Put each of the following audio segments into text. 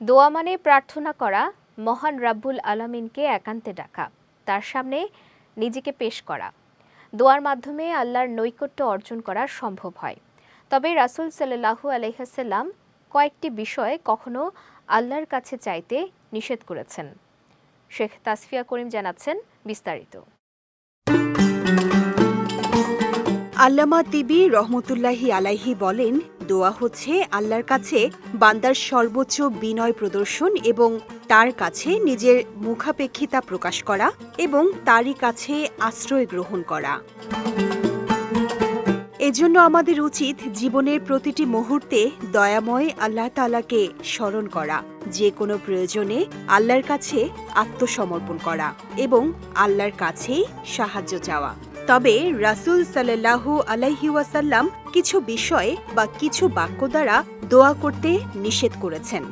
দোয়া মানে প্রার্থনা করা, মহান রাব্বুল আলামিনকে একান্তে ডাকা, তার সামনে নিজেকে পেশ করা। দোয়ার মাধ্যমে আল্লাহর নৈকট্য অর্জন করা সম্ভব হয়। তবে রাসূল সাল্লাল্লাহু আলাইহাল্লাম কয়েকটি বিষয়ে কখনো আল্লাহর কাছে চাইতে নিষেধ করেছেন। শেখ তাসফিয়া করিম জানাচ্ছেন বিস্তারিত। আল্লামা তিবি রহমতুল্লাহি আলাইহি বলেন দোয়া হচ্ছে আল্লাহর কাছে বান্দার সর্বোচ্চ বিনয় প্রদর্শন এবং তার কাছে নিজের মুখাপেক্ষিতা প্রকাশ করা এবং তারই কাছে আশ্রয় গ্রহণ করা। এজন্য আমাদের উচিত জীবনের প্রতিটি মুহূর্তে দয়াময় আল্লাহ তালাকে স্মরণ করা, যে কোনো প্রয়োজনে আল্লাহর কাছে আত্মসমর্পণ করা এবং আল্লাহর কাছেই সাহায্য চাওয়া। তবে রাসুল সাল্লাল্লাহু আলাইহিওয়াসাল্লাম কিছু বিষয়ে বা কিছু বাক্য দ্বারা দোয়া করতে নিষেধ করেছেন।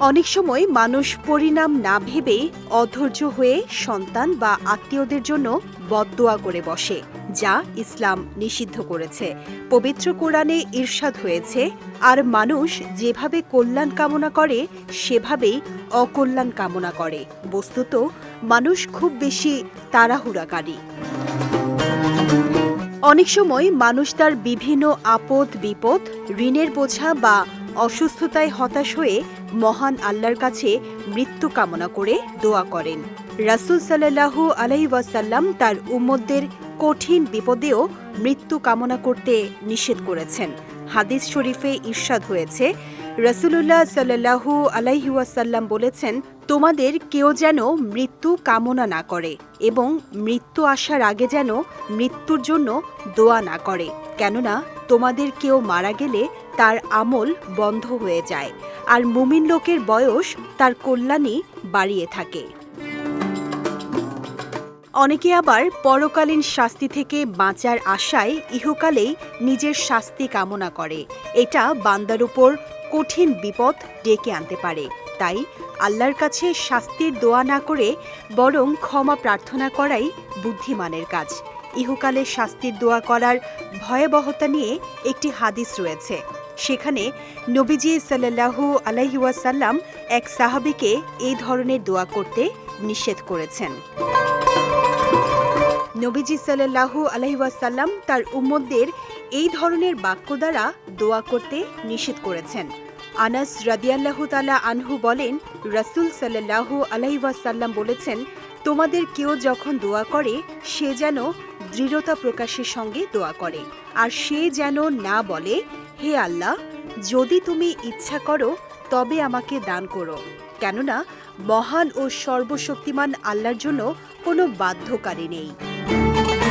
অনেক সময় মানুষ পরিণাম না ভেবে অধৈর্য হয়ে সন্তান বা আত্মীয়দের জন্য বদদোয়া করে বসে। যা ইসলাম নিষিদ্ধ করেছে। পবিত্র কোরআনে ঈর্ষাদ হয়েছে, আর মানুষ যেভাবে কল্যাণ কামনা করে, সেভাবেই অকল্যাণ কামনা করে। বস্তুত, মানুষ খুব বেশি তাড়াহুড়াকারী। অনেক সময় মানুষ তার বিভিন্ন আপদ, বিপদ, ঋণের বোঝা বা অসুস্থতায় হতাশ হয়ে মহান আল্লাহর কাছে মৃত্যু কামনা করে দোয়া করেন। রাসূল সাল্লাল্লাহু আলাইহি ওয়াসাল্লাম তার উম্মতদের কঠিন বিপদেও মৃত্যু কামনা করতে নিষেধ করেছেন। হাদিস শরীফে ঈর্ষাদ হয়েছে রসুল্লাহ সাল্লাহু আলাইহি ওয়াসাল্লাম বলেছেন, তোমাদের কেউ যেন মৃত্যু কামনা না করে এবং মৃত্যু আসার আগে যেন মৃত্যুর জন্য দোয়া না করে। কেননা, তোমাদের কেউ মারা গেলে তার আমল বন্ধ হয়ে যায়, আর মুমিন লোকের বয়স তার কল্যাণই বাড়িয়ে থাকে। অনেকে আবার পরকালীন শাস্তি থেকে বাঁচার আশায় ইহকালেই নিজের শাস্তি কামনা করে। এটা বান্দার উপর কঠিন বিপদ ডেকে আনতে পারে। তাই আল্লাহর কাছে শাস্তির দোয়া না করে বরং ক্ষমা প্রার্থনা করাই বুদ্ধিমানের কাজ। ইহকালে শাস্তির দোয়া করার ভয়াবহতা নিয়ে একটি হাদিস রয়েছে। সেখানে নবীজি সাল্লাল্লাহু আলাইহুয়াসাল্লাম এক সাহাবীকে এই ধরনের দোয়া করতে নিষেধ করেছেন। নবীজি সাল্লাল্লাহু আলাইহি ওয়াসাল্লাম তার উম্মতদের এই ধরনের বাক্য দ্বারা দোয়া করতে নিষেধ করেছেন। আনাস রাদিয়াল্লাহু তালা আনহু বলেন, রাসূল সাল্লাল্লাহু আলাইহি ওয়াসাল্লাম বলেছেন, তোমাদের কেউ যখন দোয়া করে, সে যেন দৃঢ়তা প্রকাশের সঙ্গে দোয়া করে। আর সে যেন না বলে, হে আল্লাহ, যদি তুমি ইচ্ছা করো, তবে আমাকে দান করো। কেননা, মহান ও সর্বশক্তিমান আল্লাহর জন্য কোনো বাধ্যকারী নেই।